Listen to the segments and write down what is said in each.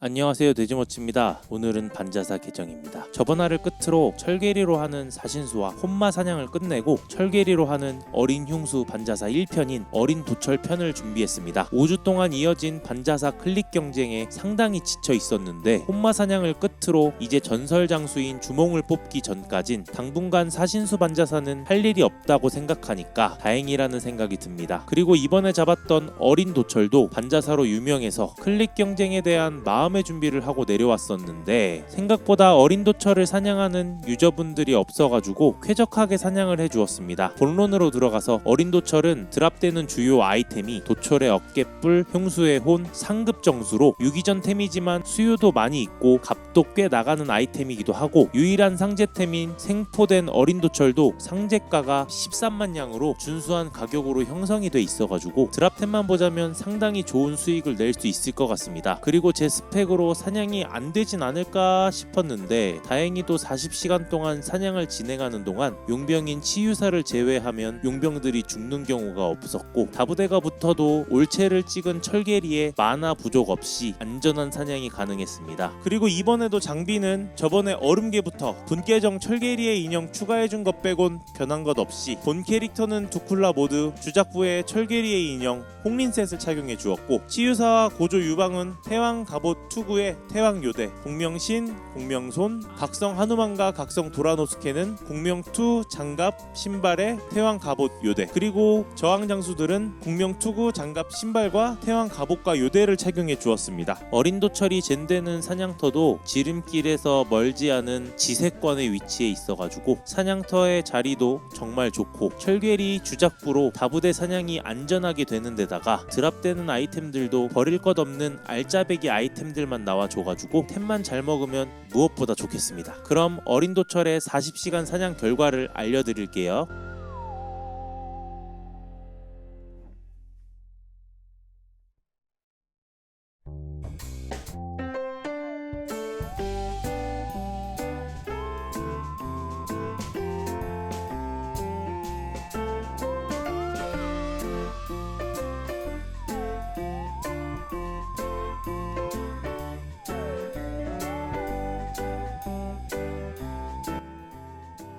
안녕하세요 돼지모치입니다. 오늘은 반자사 개정입니다. 저번 화를 끝으로 철계리로 하는 사신수와 혼마 사냥을 끝내고 철계리로 하는 어린 흉수 반자사 1편인 어린 도철 편을 준비했습니다. 5주 동안 이어진 반자사 클릭 경쟁에 상당히 지쳐 있었는데 혼마 사냥을 끝으로 이제 전설 장수인 주몽을 뽑기 전까진 당분간 사신수 반자사는 할 일이 없다고 생각하니까 다행이라는 생각이 듭니다. 그리고 이번에 잡았던 어린 도철도 반자사로 유명해서 클릭 경쟁에 대한 마음 의 준비를 하고 내려왔었는데 생각보다 어린 도철을 사냥하는 유저분들이 없어가지고 쾌적하게 사냥을 해주었습니다. 본론으로 들어가서 어린 도철은 드랍되는 주요 아이템이 도철의 어깨뿔, 흉수의 혼, 상급 정수로 유기전 템이지만 수요도 많이 있고 값도 꽤 나가는 아이템이기도 하고 유일한 상제템인 생포된 어린 도철도 상제가가 13만 양으로 준수한 가격으로 형성이 돼 있어가지고 드랍템만 보자면 상당히 좋은 수익을 낼 수 있을 것 같습니다. 그리고 제 스펙 으로 사냥이 안 되진 않을까 싶었는데 다행히도 40시간 동안 사냥을 진행하는 동안 용병인 치유사를 제외하면 용병들이 죽는 경우가 없었고 다부대가 붙어도 올체를 찍은 철계리에 마나 부족 없이 안전한 사냥이 가능했습니다. 그리고 이번에도 장비는 저번에 얼음계부터 분계정 철계리의 인형 추가해준 것 빼곤 변한 것 없이 본 캐릭터는 두 쿨라 모드 주작부의 철계리의 인형 홍린셋을 착용해 주었고 치유사와 고조 유방은 태왕 갑옷 투구의 태왕 요대 공명신 공명손 각성 하누만과 각성 도라노스케는 공명투 장갑 신발에 태왕 갑옷 요대. 그리고 저항 장수들은 공명투구 장갑 신발과 태왕 갑옷과 요대를 착용해 주었습니다. 어린 도철이 젠되는 사냥터도 지름길에서 멀지 않은 지세권에 위치해 있어가지고 사냥터의 자리도 정말 좋고 철괴리 주작부로 다부대 사냥이 안전하게 되는 데다가 드랍되는 아이템들도 버릴 것 없는 알짜배기 아이템들 만 나와줘가지고 템만 잘 먹으면 무엇보다 좋겠습니다. 그럼 어린 도철의 40시간 사냥 결과를 알려드릴게요.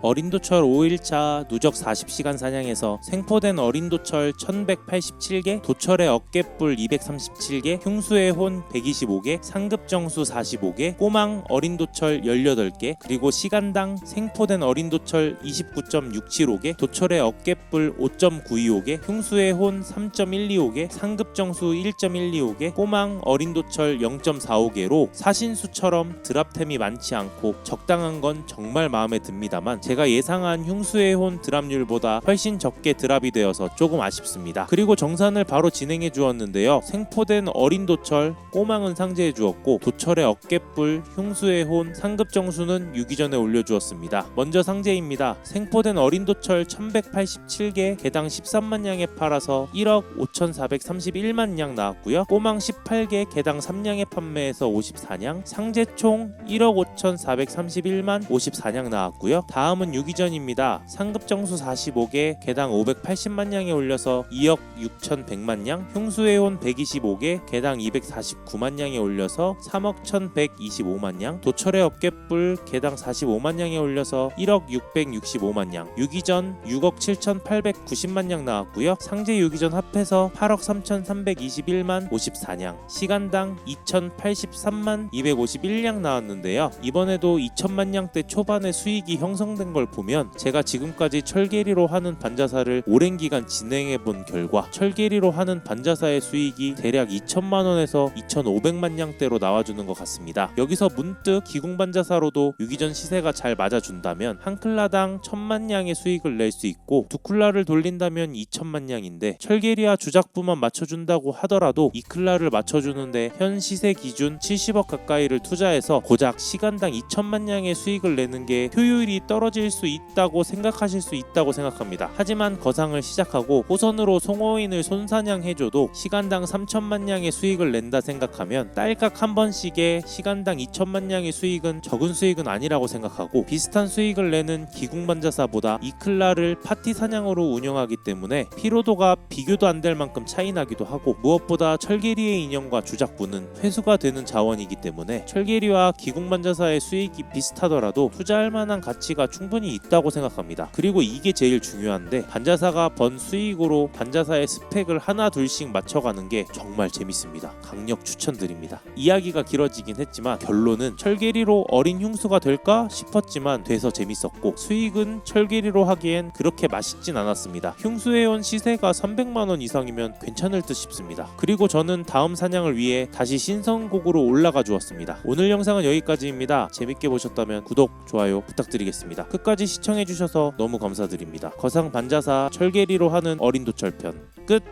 어린도철 5일차 누적 40시간 사냥에서 생포된 어린도철 1187개, 도철의 어깨뿔 237개, 흉수의 혼 125개, 상급정수 45개, 꼬망 어린도철 18개, 그리고 시간당 생포된 어린도철 29.675개, 도철의 어깨뿔 5.925개, 흉수의 혼 3.125개, 상급정수 1.125개, 꼬망 어린도철 0.45개로 사신수처럼 드랍템이 많지 않고 적당한 건 정말 마음에 듭니다만 제가 예상한 흉수의 혼 드랍률보다 훨씬 적게 드랍이 되어서 조금 아쉽습니다. 그리고 정산을 바로 진행해 주었는데요. 생포된 어린 도철, 꼬망은 상제해 주었고 도철의 어깨뿔, 흉수의 혼, 상급 정수는 유기전에 올려주었습니다. 먼저 상제입니다. 생포된 어린 도철 1187개, 개당 13만 양에 팔아서 1억 5,431만 양 나왔고요. 꼬망 18개, 개당 3냥에 판매해서 54냥, 상제 총 1억 5,431만 54냥 나왔고요. 다음 은 유기전입니다. 상급 정수 45개, 개당 580만 냥에 올려서 2억 6,100만 냥, 흉수의 혼 125개, 개당 249만 냥에 올려서 3억 1,125만 냥, 도철의 어깨뿔 개당 45만 냥에 올려서 1억 665만 냥, 유기전 6억 7,890만 냥 나왔고요. 상제 유기전 합해서 8억 3,321만 54냥, 시간당 2,083만 251냥 나왔는데요. 이번에도 2천만 냥대 초반에 수익이 형성된 걸 보면 제가 지금까지 철계리로 하는 반자사를 오랜 기간 진행해 본 결과 철계리로 하는 반자사의 수익이 대략 2천만 원에서 2,500만 냥대로 나와주는 것 같습니다. 여기서 문득 기공 반자사로도 유기전 시세가 잘 맞아준다면 한 클라당 1천만 냥의 수익을 낼 수 있고 두 클라를 돌린다면 2천만 냥인데 철계리와 주작부만 맞춰준다고 하더라도 이 클라를 맞춰주는데 현 시세 기준 70억 가까이를 투자해서 고작 시간당 2천만 냥의 수익을 내는 게 효율이 떨어질 떨어질 수 있다고 생각하실 수 있다고 생각합니다. 하지만 거상을 시작하고 호선으로 송어인을 손사냥해줘도 시간당 3천만 냥의 수익을 낸다 생각하면 딸깍 한 번씩의 시간당 2천만 냥의 수익은 적은 수익은 아니라고 생각하고 비슷한 수익을 내는 기궁반자사보다 이클라를 파티 사냥으로 운영하기 때문에 피로도가 비교도 안 될 만큼 차이 나기도 하고 무엇보다 철계리의 인형과 주작부는 회수가 되는 자원이기 때문에 철계리와 기궁반자사의 수익이 비슷하더라도 투자할 만한 가치가 충 분히 있다고 생각합니다. 그리고 이게 제일 중요한데 반자사가 번 수익으로 반자사의 스펙을 하나 둘씩 맞춰가는 게 정말 재밌습니다. 강력 추천드립니다. 이야기가 길어지긴 했지만 결론은 철계리로 어린 흉수가 될까 싶었지만 돼서 재밌었고 수익은 철계리로 하기엔 그렇게 맛있진 않았습니다. 흉수회원 시세가 300만 원 이상이면 괜찮을 듯 싶습니다. 그리고 저는 다음 사냥을 위해 다시 신성곡으로 올라가 주었습니다. 오늘 영상은 여기까지입니다. 재밌게 보셨다면 구독, 좋아요 부탁드리겠습니다. 끝까지 시청해 주셔서 너무 감사드립니다. 거상 반자사 철계리로 하는 어린 도철편 끝.